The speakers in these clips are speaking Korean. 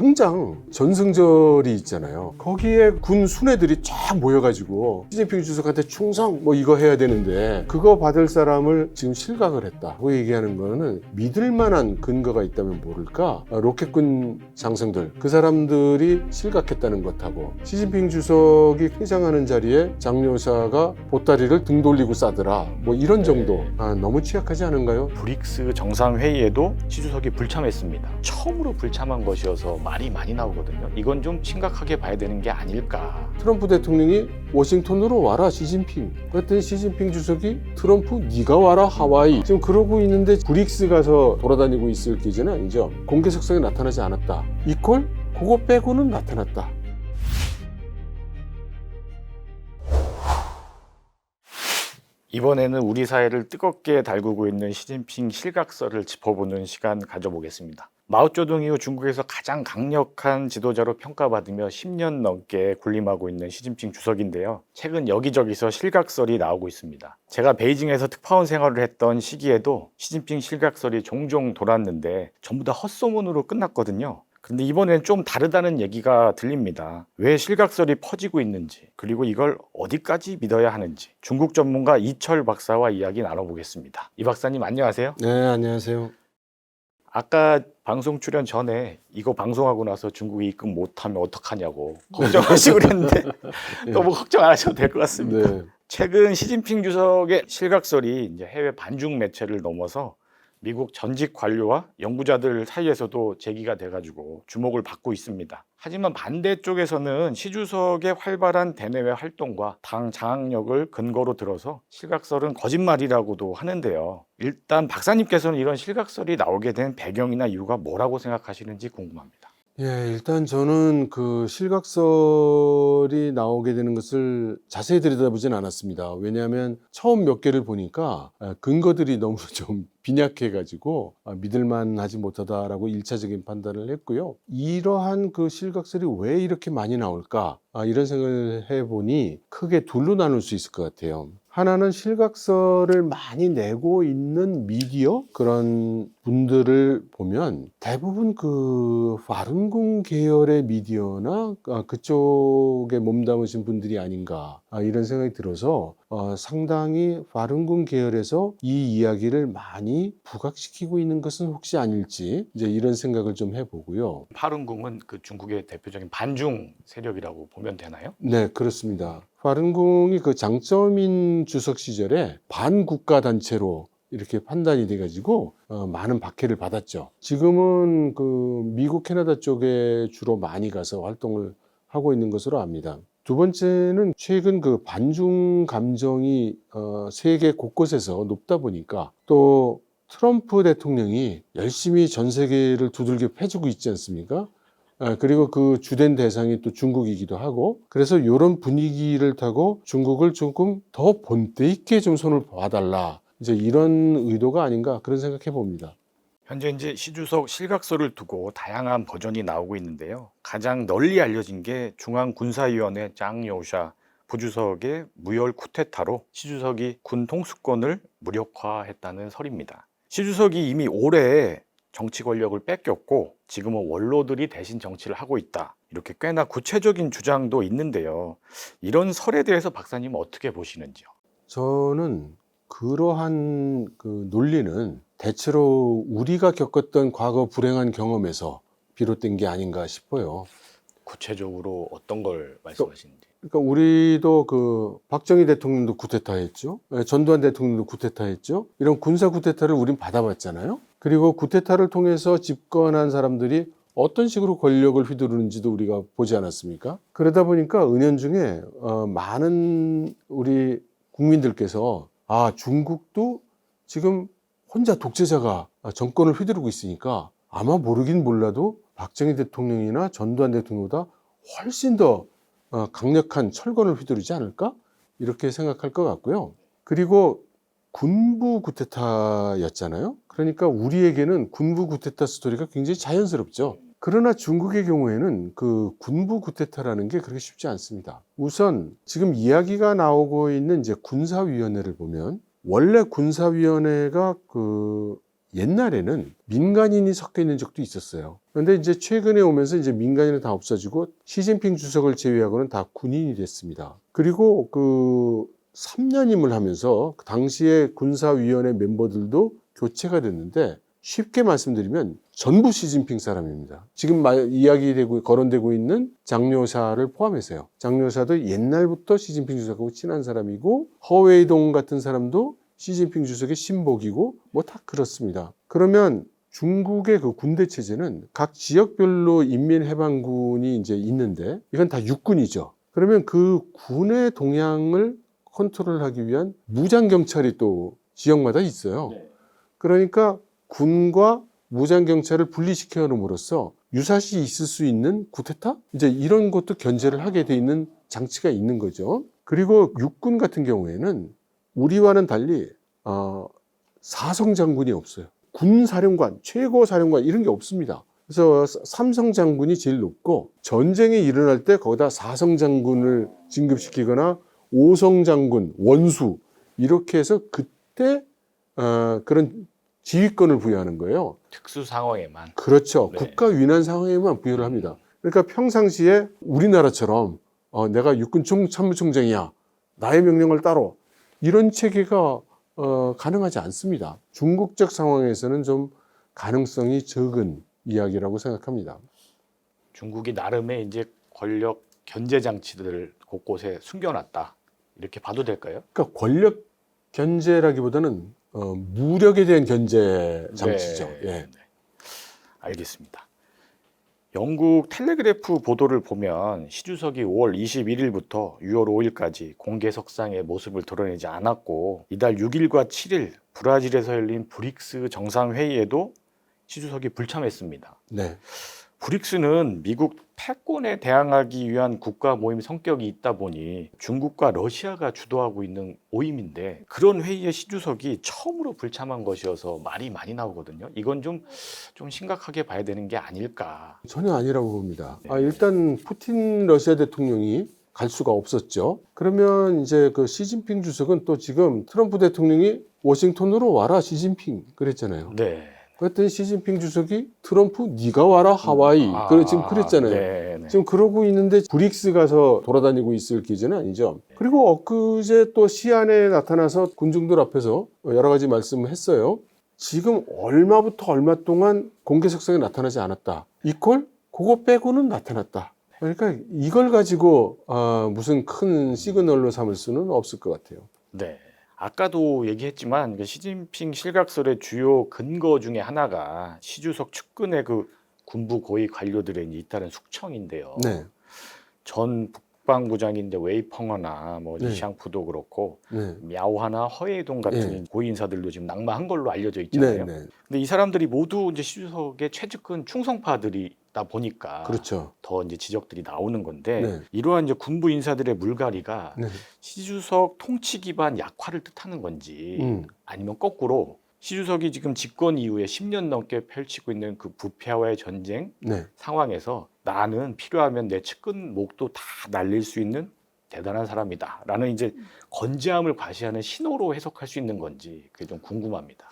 당장 전승절이 있잖아요. 거기에 군 순회들이 쫙 모여가지고 시진핑 주석한테 충성 뭐 이거 해야 되는데 그거 받을 사람을 지금 실각을 했다고 얘기하는 거는 믿을 만한 근거가 있다면 모를까? 아, 로켓군 장성들 그 사람들이 실각했다는 것하고 시진핑 주석이 회장하는 자리에 장려사가 보따리를 등 돌리고 싸더라 뭐 이런 정도 아, 너무 취약하지 않은가요? 브릭스 정상회의에도 시 주석이 불참했습니다. 처음으로 불참한 것이어서 말이 많이 나오거든요. 이건 좀 심각하게 봐야 되는 게 아닐까. 트럼프 대통령이 워싱턴으로 와라 시진핑 그랬더니 시진핑 주석이 트럼프 네가 와라 하와이 지금 그러고 있는데 브릭스 가서 돌아다니고 있을 기제는 아니죠 공개 석상에 나타나지 않았다 이퀄 그거 빼고는 나타났다 이번에는 우리 사회를 뜨겁게 달구고 있는 시진핑 실각설을 짚어보는 시간 가져보겠습니다. 마오쩌둥 이후 중국에서 가장 강력한 지도자로 평가받으며 10년 넘게 군림하고 있는 시진핑 주석인데요. 최근 여기저기서 실각설이 나오고 있습니다. 제가 베이징에서 특파원 생활을 했던 시기에도 시진핑 실각설이 종종 돌았는데 전부 다 헛소문으로 끝났거든요. 근데 이번엔 좀 다르다는 얘기가 들립니다. 왜 실각설이 퍼지고 있는지, 그리고 이걸 어디까지 믿어야 하는지 중국 전문가 이철 박사와 이야기 나눠보겠습니다. 이 박사님 안녕하세요. 네 안녕하세요 아까 방송 출연 전에 이거 방송하고 나서 중국이 입금 못하면 어떡하냐고 걱정하시고 그랬는데 너무 걱정 안 하셔도 될 것 같습니다. 네. 최근 시진핑 주석의 실각설이 이제 해외 반중 매체를 넘어서 미국 전직 관료와 연구자들 사이에서도 제기가 돼가지고 주목을 받고 있습니다. 하지만 반대쪽에서는 시 주석의 활발한 대내외 활동과 당 장악력을 근거로 들어서 실각설은 거짓말이라고도 하는데요. 일단 박사님께서는 이런 실각설이 나오게 된 배경이나 이유가 뭐라고 생각하시는지 궁금합니다. 예, 일단 저는 그 실각설이 나오게 되는 것을 자세히 들여다보진 않았습니다. 왜냐하면 처음 몇 개를 보니까 아, 근거들이 너무 좀 빈약해가지고 아, 믿을만하지 못하다라고 일차적인 판단을 했고요. 이러한 그 실각설이 왜 이렇게 많이 나올까? 아, 이런 생각을 해보니 크게 둘로 나눌 수 있을 것 같아요. 하나는 실각설을 많이 내고 있는 미디어 그런 분들을 보면 대부분 그 파룬궁 계열의 미디어나 아, 그쪽에 몸담으신 분들이 아닌가 아, 이런 생각이 들어서 어, 상당히 파룬궁 계열에서 이 이야기를 많이 부각시키고 있는 것은 혹시 아닐지 이제 이런 생각을 좀 해보고요. 파룬궁은 그 중국의 대표적인 반중 세력이라고 보면 되나요? 네, 그렇습니다. 파룬궁이 그 장쩌민 주석 시절에 반국가 단체로 이렇게 판단이 돼가지고 어, 많은 박해를 받았죠. 지금은 그 미국 캐나다 쪽에 주로 많이 가서 활동을 하고 있는 것으로 압니다. 두 번째는 최근 그 반중 감정이 어, 세계 곳곳에서 높다 보니까 또 트럼프 대통령이 열심히 전 세계를 두들겨 패주고 있지 않습니까? 아, 그리고 그 주된 대상이 또 중국이기도 하고 그래서 이런 분위기를 타고 중국을 조금 더 본때 있게 좀 손을 봐달라 이제 이런 의도가 아닌가 그런 생각해 봅니다. 현재 이제 시주석 실각설을 두고 다양한 버전이 나오고 있는데요. 가장 널리 알려진 게 중앙군사위원회 짱여우샤 부주석의 무혈 쿠데타로 시주석이 군 통수권을 무력화했다는 설입니다. 시주석이 이미 올해 정치 권력을 뺏겼고 지금은 원로들이 대신 정치를 하고 있다. 이렇게 꽤나 구체적인 주장도 있는데요. 이런 설에 대해서 박사님 어떻게 보시는지요? 저는 그러한 그 논리는 대체로 우리가 겪었던 과거 불행한 경험에서 비롯된 게 아닌가 싶어요. 구체적으로 어떤 걸 말씀하시는지. 그러니까 우리도 그 박정희 대통령도 쿠데타 했죠. 예, 전두환 대통령도 쿠데타 했죠. 이런 군사 쿠데타를 우린 받아봤잖아요. 그리고 쿠데타를 통해서 집권한 사람들이 어떤 식으로 권력을 휘두르는지도 우리가 보지 않았습니까? 그러다 보니까 은연중에 어, 많은 우리 국민들께서 아 중국도 지금 혼자 독재자가 정권을 휘두르고 있으니까 아마 모르긴 몰라도 박정희 대통령이나 전두환 대통령보다 훨씬 더 어, 강력한 철권을 휘두르지 않을까? 이렇게 생각할 것 같고요. 그리고 군부 구테타였잖아요. 그러니까 우리에게는 군부 구테타 스토리가 굉장히 자연스럽죠. 그러나 중국의 경우에는 그 군부 구테타라는 게 그렇게 쉽지 않습니다. 우선 지금 이야기가 나오고 있는 이제 군사위원회를 보면 원래 군사위원회가 그 옛날에는 민간인이 섞여 있는 적도 있었어요. 그런데 이제 최근에 오면서 이제 민간인은 다 없어지고 시진핑 주석을 제외하고는 다 군인이 됐습니다. 그리고 그 3년임을 하면서 그 당시에 군사위원회 멤버들도 교체가 됐는데 쉽게 말씀드리면 전부 시진핑 사람입니다. 지금 말, 이야기되고 거론되고 있는 장료샤를 포함해서요. 장료샤도 옛날부터 시진핑 주석하고 친한 사람이고 허웨이동 같은 사람도 시진핑 주석의 신복이고 뭐 다 그렇습니다. 그러면 중국의 그 군대 체제는 각 지역별로 인민해방군이 이제 있는데 이건 다 육군이죠. 그러면 그 군의 동향을 컨트롤하기 위한 무장 경찰이 또 지역마다 있어요. 그러니까 군과 무장 경찰을 분리시켜 놓음으로써 유사시 있을 수 있는 구테타 이제 이런 것도 견제를 하게 돼 있는 장치가 있는 거죠. 그리고 육군 같은 경우에는 우리와는 달리 어, 사성 장군이 없어요. 군 사령관, 최고 사령관 이런 게 없습니다. 그래서 삼성 장군이 제일 높고 전쟁이 일어날 때 거기다 사성 장군을 진급시키거나 오성 장군, 원수 이렇게 해서 그때 어, 그런 지휘권을 부여하는 거예요. 특수 상황에만. 그렇죠. 네. 국가 위난 상황에만 부여를 합니다. 그러니까 평상시에 우리나라처럼 어, 내가 육군 총 참모총장이야. 나의 명령을 따로 이런 체계가 어, 가능하지 않습니다. 중국적 상황에서는 좀 가능성이 적은 이야기라고 생각합니다. 중국이 나름의 이제 권력 견제 장치들을 곳곳에 숨겨놨다. 이렇게 봐도 될까요? 그러니까 권력 견제라기보다는 어, 무력에 대한 견제 장치죠. 네, 예. 네. 알겠습니다. 영국 텔레그래프 보도를 보면 시주석이 5월 21일부터 6월 5일까지 공개 석상의 모습을 드러내지 않았고 이달 6일과 7일 브라질에서 열린 브릭스 정상회의에도 시주석이 불참했습니다. 네. 브릭스는 미국 패권에 대항하기 위한 국가 모임 성격이 있다 보니 중국과 러시아가 주도하고 있는 모임인데 그런 회의에 시주석이 처음으로 불참한 것이어서 말이 많이 나오거든요. 이건 좀, 좀 심각하게 봐야 되는 게 아닐까. 전혀 아니라고 봅니다. 네. 아, 일단 푸틴 러시아 대통령이 갈 수가 없었죠. 그러면 이제 그 시진핑 주석은 또 지금 트럼프 대통령이 워싱턴으로 와라 시진핑 그랬잖아요. 네. 그랬더니 시진핑 주석이 트럼프 네가 와라 하와이 아, 그래 지금 그랬잖아요. 네, 네. 지금 그러고 있는데 브릭스 가서 돌아다니고 있을 기제는 아니죠. 그리고 엊그제 또 시안에 나타나서 군중들 앞에서 여러 가지 말씀을 했어요. 지금 얼마부터 얼마 동안 공개 석상에 나타나지 않았다. 이퀄 그거 빼고는 나타났다. 그러니까 이걸 가지고 아, 무슨 큰 시그널로 삼을 수는 없을 것 같아요. 네. 아까도 얘기했지만 그 시진핑 실각설의 주요 근거 중에 하나가 시주석 측근의 그 군부 고위 관료들의 잇따른 숙청인데요. 네, 전 국방부 장인데 웨이펑어나 뭐 네. 리샹푸도 그렇고 네, мя오하나 허웨이동 같은 네. 고위 인사들도 지금 낙마한 걸로 알려져 네, 있잖아요. 네. 근데 이 사람들이 모두 이제 시주석의 최측근 충성파들이 다 보니까 그렇죠. 더 이제 지적들이 나오는 건데 네. 이러한 이제 군부 인사들의 물갈이가 네, 시주석 통치 기반 약화를 뜻하는 건지 음, 아니면 거꾸로 시주석이 지금 집권 이후에 10년 넘게 펼치고 있는 그 부패와의 전쟁 네. 상황에서 나는 필요하면 내 측근 목도 다 날릴 수 있는 대단한 사람이다. 라는 이제 건재함을 과시하는 신호로 해석할 수 있는 건지 그게 좀 궁금합니다.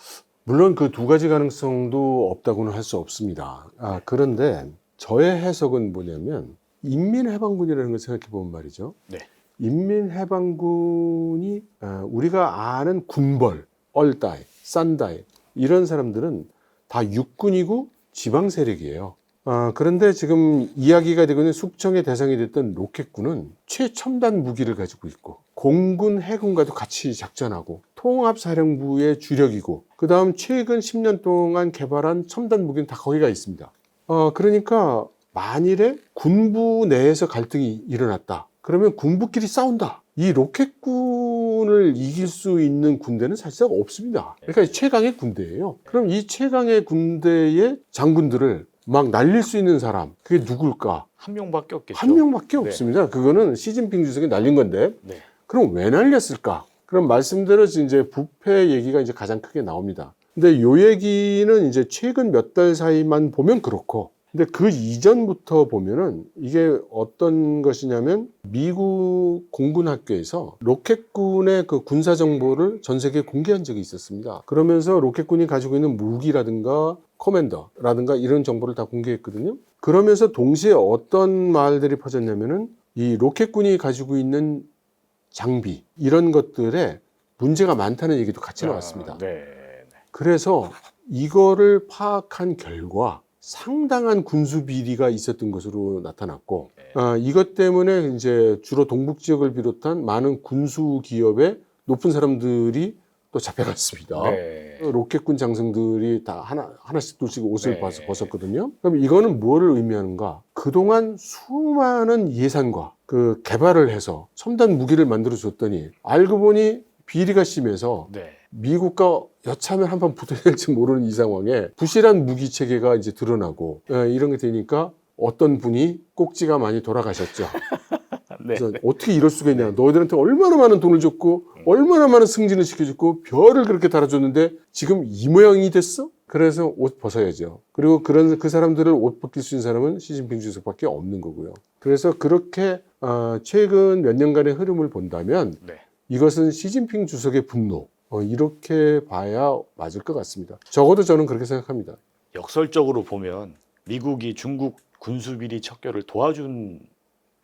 물론 그 두 가지 가능성도 없다고는 할 수 없습니다. 아, 그런데 저의 해석은 뭐냐면 인민해방군이라는 걸 생각해 보면 말이죠. 네. 인민해방군이 아, 우리가 아는 군벌, 얼다이, 산다이 이런 사람들은 다 육군이고 지방 세력이에요. 아, 그런데 지금 이야기가 되고 있는 숙청의 대상이 됐던 로켓군은 최첨단 무기를 가지고 있고 공군 해군과도 같이 작전하고 통합사령부의 주력이고 그 다음 최근 10년 동안 개발한 첨단 무기는 다 거기가 있습니다. 어, 그러니까 만일에 군부 내에서 갈등이 일어났다. 그러면 군부끼리 싸운다. 이 로켓군을 이길 수 있는 군대는 사실상 없습니다. 그러니까 최강의 군대예요. 그럼 이 최강의 군대의 장군들을 막 날릴 수 있는 사람, 그게 누굴까? 한 명밖에 없겠죠. 한 명밖에 네. 없습니다. 그거는 시진핑 주석이 날린 건데, 네. 그럼 왜 날렸을까? 그럼 말씀대로 이제 부패 얘기가 이제 가장 크게 나옵니다. 근데 요 얘기는 이제 최근 몇 달 사이만 보면 그렇고, 근데 그 이전부터 보면은 이게 어떤 것이냐면 미국 공군 학교에서 로켓군의 그 군사 정보를 전 세계에 공개한 적이 있었습니다. 그러면서 로켓군이 가지고 있는 무기라든가 커맨더라든가 이런 정보를 다 공개했거든요. 그러면서 동시에 어떤 말들이 퍼졌냐면은 이 로켓군이 가지고 있는 장비 이런 것들에 문제가 많다는 얘기도 같이 나왔습니다. 아, 네. 그래서 이거를 파악한 결과 상당한 군수 비리가 있었던 것으로 나타났고 아, 이것 때문에 이제 주로 동북 지역을 비롯한 많은 군수 기업의 높은 사람들이 또 잡혀갔습니다. 네. 로켓군 장성들이 다 하나 하나씩 둘씩 옷을 네. 벗- 벗었거든요. 그럼 이거는 뭐를 의미하는가? 그동안 수많은 예산과 그 개발을 해서 첨단 무기를 만들어 줬더니 알고 보니 비리가 심해서 네. 미국과 여차하면 한번 붙어야 될지 모르는 이 상황에 부실한 무기 체계가 이제 드러나고 예, 이런 게 되니까 어떤 분이 꼭지가 많이 돌아가셨죠. 네. 그래서 어떻게 이럴 수가 있냐. 너희들한테 얼마나 많은 돈을 줬고 얼마나 많은 승진을 시켜줬고 별을 그렇게 달아줬는데 지금 이 모양이 됐어? 그래서 옷 벗어야죠. 그리고 그런 그 사람들을 옷 벗길 수 있는 사람은 시진핑 주석밖에 없는 거고요. 그래서 그렇게 아, 최근 몇 년간의 흐름을 본다면 네. 이것은 시진핑 주석의 분노 어, 이렇게 봐야 맞을 것 같습니다. 적어도 저는 그렇게 생각합니다. 역설적으로 보면 미국이 중국 군수 비리 척결을 도와준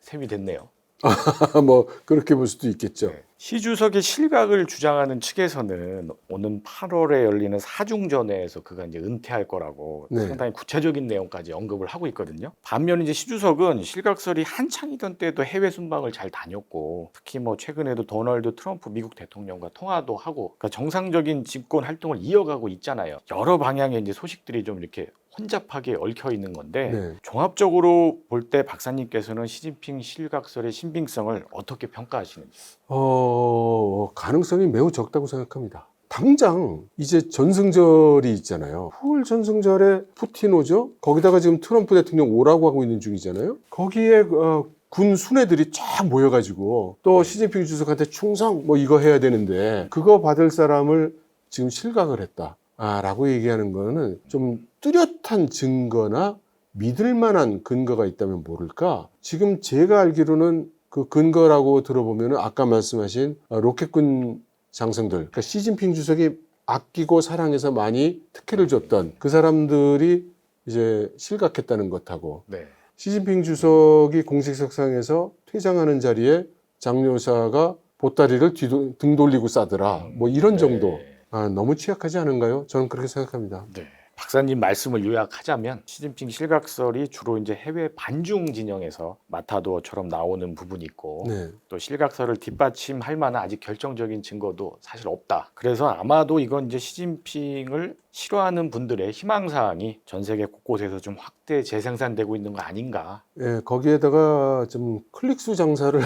셈이 됐네요. 뭐 그렇게 볼 수도 있겠죠. 네. 시 주석의 실각을 주장하는 측에서는 오는 8월에 열리는 사중전에서 그가 이제 은퇴할 거라고 네. 상당히 구체적인 내용까지 언급을 하고 있거든요. 반면 이제 시 주석은 실각설이 한창이던 때도 해외 순방을 잘 다녔고 특히 뭐 최근에도 도널드 트럼프 미국 대통령과 통화도 하고 그러니까 정상적인 집권 활동을 이어가고 있잖아요. 여러 방향의 이제 소식들이 좀 이렇게 혼잡하게 얽혀 있는 건데 네. 종합적으로 볼 때 박사님께서는 시진핑 실각설의 신빙성을 어떻게 평가하시는지? 어, 가능성이 매우 적다고 생각합니다. 당장 이제 전승절이 있잖아요. 9월 전승절에 푸틴 오죠. 거기다가 지금 트럼프 대통령 오라고 하고 있는 중이잖아요. 거기에 어, 군 순회들이 쫙 모여가지고 또 시진핑 주석한테 충성 뭐 이거 해야 되는데 그거 받을 사람을 지금 실각을 했다. 아, 라고 얘기하는 거는 좀 뚜렷 한 증거나 믿을 만한 근거가 있다면 모를까? 지금 제가 알기로는 그 근거라고 들어보면은 아까 말씀하신 어, 로켓군 장성들, 그러니까 시진핑 주석이 아끼고 사랑해서 많이 특혜를 줬던 그 사람들이 이제 실각했다는 것하고 네. 시진핑 주석이 공식 석상에서 퇴장하는 자리에 장료사가 보따리를 뒤도, 등 돌리고 싸더라. 뭐 이런 정도. 네. 아, 너무 취약하지 않은가요? 저는 그렇게 생각합니다. 네. 박사님 말씀을 요약하자면 시진핑 실각설이 주로 이제 해외 반중 진영에서 마타도어처럼 나오는 부분이 있고 네. 또 실각설을 뒷받침할 만한 아직 결정적인 증거도 사실 없다. 그래서 아마도 이건 이제 시진핑을 싫어하는 분들의 희망사항이 전 세계 곳곳에서 좀 확대 재생산되고 있는 거 아닌가. 예, 거기에다가 좀 클릭수 장사를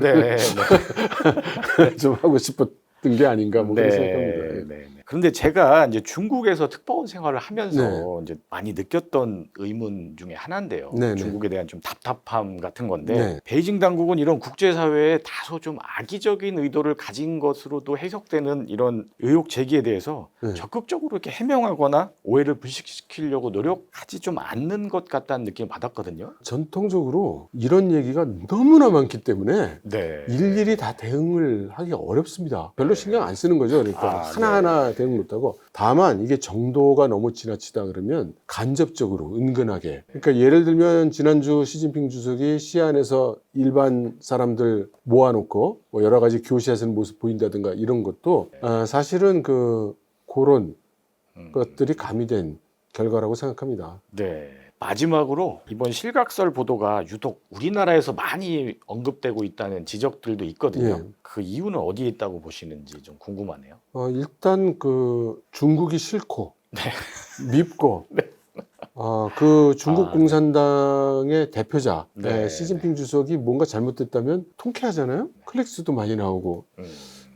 네, 네. 좀 하고 싶었던 게 아닌가 뭐 그런 생각합니다. 예. 네, 네. 그런데 제가 이제 중국에서 특파원 생활을 하면서 이제 많이 느꼈던 의문 중에 하나인데요. 네, 네. 중국에 대한 좀 답답함 같은 건데 네. 베이징 당국은 이런 국제사회에 다소 좀 악의적인 의도를 가진 것으로도 해석되는 이런 의혹 제기에 대해서 네. 적극적으로 이렇게 해명하거나 오해를 불식시키려고 노력하지 좀 않는 것 같다는 느낌을 받았거든요. 전통적으로 이런 얘기가 너무나 많기 때문에 네. 일일이 다 대응을 하기 어렵습니다. 별로 신경 안 쓰는 거죠. 그러니까 아, 하나하나 대응 못하고 다만 이게 정도가 너무 지나치다 그러면 간접적으로 은근하게 그러니까 예를 들면 지난주 시진핑 주석이 시안에서 일반 사람들 모아놓고 뭐 여러 가지 교시하는 모습 보인다든가 이런 것도 아, 사실은 그 그런 음. 것들이 가미된 결과라고 생각합니다. 네. 마지막으로 이번 실각설 보도가 유독 우리나라에서 많이 언급되고 있다는 지적들도 있거든요. 예. 그 이유는 어디에 있다고 보시는지 좀 궁금하네요. 어, 일단 그 중국이 싫고 네. 밉고 어, 그 중국 아, 네. 공산당의 대표자 네, 예, 시진핑 주석이 뭔가 잘못됐다면 통쾌하잖아요. 클릭수도 많이 나오고 음.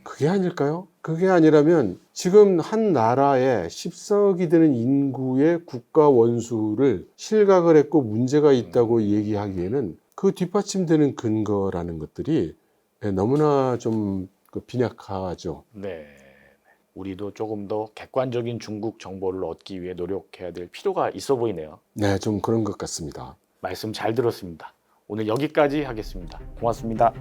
그게 아닐까요? 그게 아니라면 지금 한 나라에 14억이 되는 인구의 국가 원수를 실각을 했고 문제가 있다고 얘기하기에는 그 뒷받침되는 근거라는 것들이 예, 너무나 좀그 빈약하죠. 네. 우리도 조금 더 객관적인 중국 정보를 얻기 위해 노력해야 될 필요가 있어 보이네요. 네, 좀 그런 것 같습니다. 말씀 잘 들었습니다. 오늘 여기까지 하겠습니다. 고맙습니다.